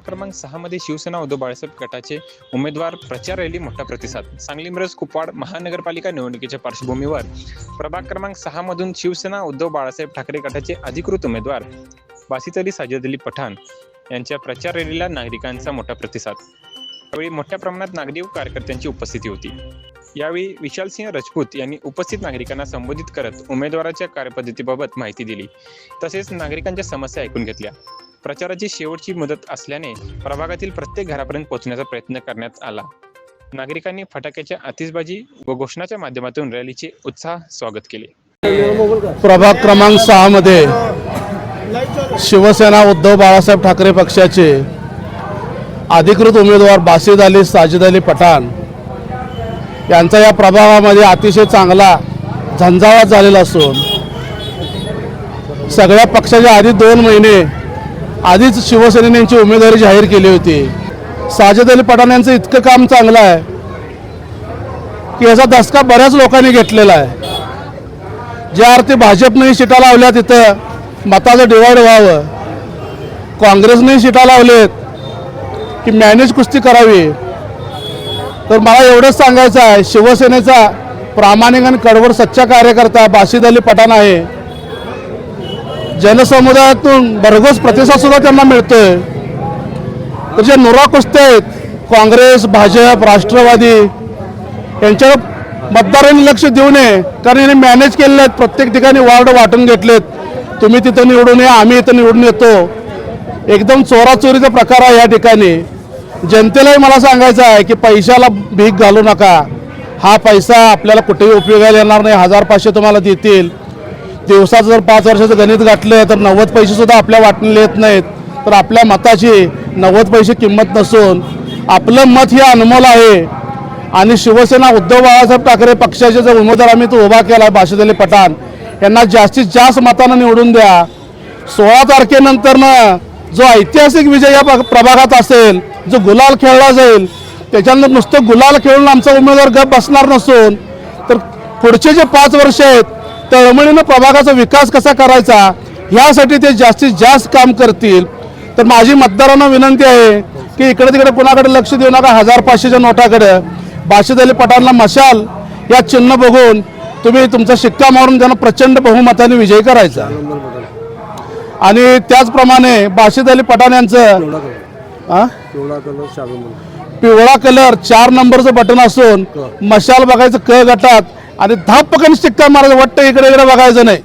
प्रभाग क्रमांक सहा मध्ये शिवसेना उद्धव बाळासाहेब गटाचे उमेदवार प्रचार रॅली मोठा प्रतिसाद. सांगली मिरज कुपवाड महानगरपालिका निवडणुकीच्या पार्श्वभूमीवर. प्रभाग क्रमांक सहा मधून शिवसेना उद्धव बाळासाहेब ठाकरे गटाचे अधिकृत उमेदवार बासितली साजिद अली पठाण यांच्या प्रचार रॅलीला नागरिकांचा मोठा प्रतिसाद. यावेळी मोठ्या प्रमाणात नागरिक कार्यकर्त्यांची उपस्थिती होती. यावेळी विशाल सिंह राजपूत यांनी उपस्थित नागरिकांना संबोधित करत उमेदवाराच्या कार्यपद्धतीबाबत माहिती दिली. तसेच नागरिकांच्या समस्या ऐकून घेतल्या. प्रचाराची शेवटची मुदत असल्याने प्रभागातील प्रत्येक घरापर्यंत पोहोचण्याचा प्रयत्न करण्यात आला. नागरिकांनी फटाक्याच्या आतिषबाजी व घोषणाच्या माध्यमातून रॅलीचे उत्साह स्वागत केले. प्रभाग क्रमांक सहा मध्ये शिवसेना उद्धव बाळासाहेब ठाकरे पक्षाचे अधिकृत उमेदवार बासिद अली साजिद अली पठाण यांचा या प्रभागामध्ये अतिशय चांगला झंझावात झालेला असून सगळ्या पक्षाच्या आधी दोन महिने आधीच शिवसेनेने यांची उमेदवारी जाहीर केली होती. साजिद अली पठाण यांचं इतकं काम चांगलं आहे की याचा धसका बऱ्याच लोकांनी घेतलेला आहे. ज्या अर्थी भाजपनेही शिटा लावल्या तिथं मताचं डिवाईड व्हावं. काँग्रेसनेही शिटा लावलेत की मॅनेज कुस्ती करावी. तर मला एवढंच सांगायचं आहे शिवसेनेचा प्रामाणिक आणि कडवड सच्चा कार्यकर्ता बाशिद अली पठाण आहे. जनसमुदायातून भरघोस प्रतिसाद सुद्धा त्यांना मिळतोय. तर जे नुरा कुस्ते आहेत काँग्रेस भाजप राष्ट्रवादी यांच्या मतदारांनी लक्ष देऊ नये कारण यांनी मॅनेज केलेले आहेत. प्रत्येक ठिकाणी वार्ड वाटून घेतलेत. तुम्ही तिथं निवडून या आम्ही इथं निवडून येतो. एकदम चोराचोरीचा प्रकार आहे या ठिकाणी. जनतेलाही मला सांगायचं आहे की पैशाला भीक घालू नका. हा पैसा आपल्याला कुठेही उपयोगाला येणार नाही. हजार पाचशे तुम्हाला देतील. दिवसाचं जर पाच वर्षाचं गणित गाठलं तर नव्वद पैसेसुद्धा आपल्या वाटणीला येत नाहीत. तर आपल्या मताची नव्वद पैसे किंमत नसून आपलं मत हे अनमोल आहे. आणि शिवसेना उद्धव बाळासाहेब ठाकरे पक्षाचे जर उमेदवार आम्ही तो उभा केला आहे पठाण यांना जास्तीत जास्त मतानं निवडून द्या. सोळा तारखेनंतरनं जो ऐतिहासिक विजय या प्रभागात असेल जो गुलाल खेळला जाईल त्याच्यानंतर नुसतं गुलाल खेळून आमचा उमेदवार गप बसणार नसून तर पुढचे जे पाच वर्ष आहेत तळमळीनं प्रभागाचा विकास कसा करायचा ह्यासाठी ते जास्तीत जास्त काम करतील. तर माझी मतदारांना विनंती आहे की इकडे तिकडे कुणाकडे लक्ष देऊ नका हजार पाचशेच्या नोटाकडे. बाशीद अली पठाणला मशाल या चिन्ह बघून तुम्ही तुमचा शिक्का मारून त्यांना प्रचंड बहुमताने विजयी करायचा. आणि त्याचप्रमाणे बाशिद अली पठाण यांचं पिवळा कलर चार नंबरचं बटन असून मशाल बघायचं क गटात आणि दहा पकड शिक्का मारायचं वाटतं इकडे इकडे बघायचं नाही.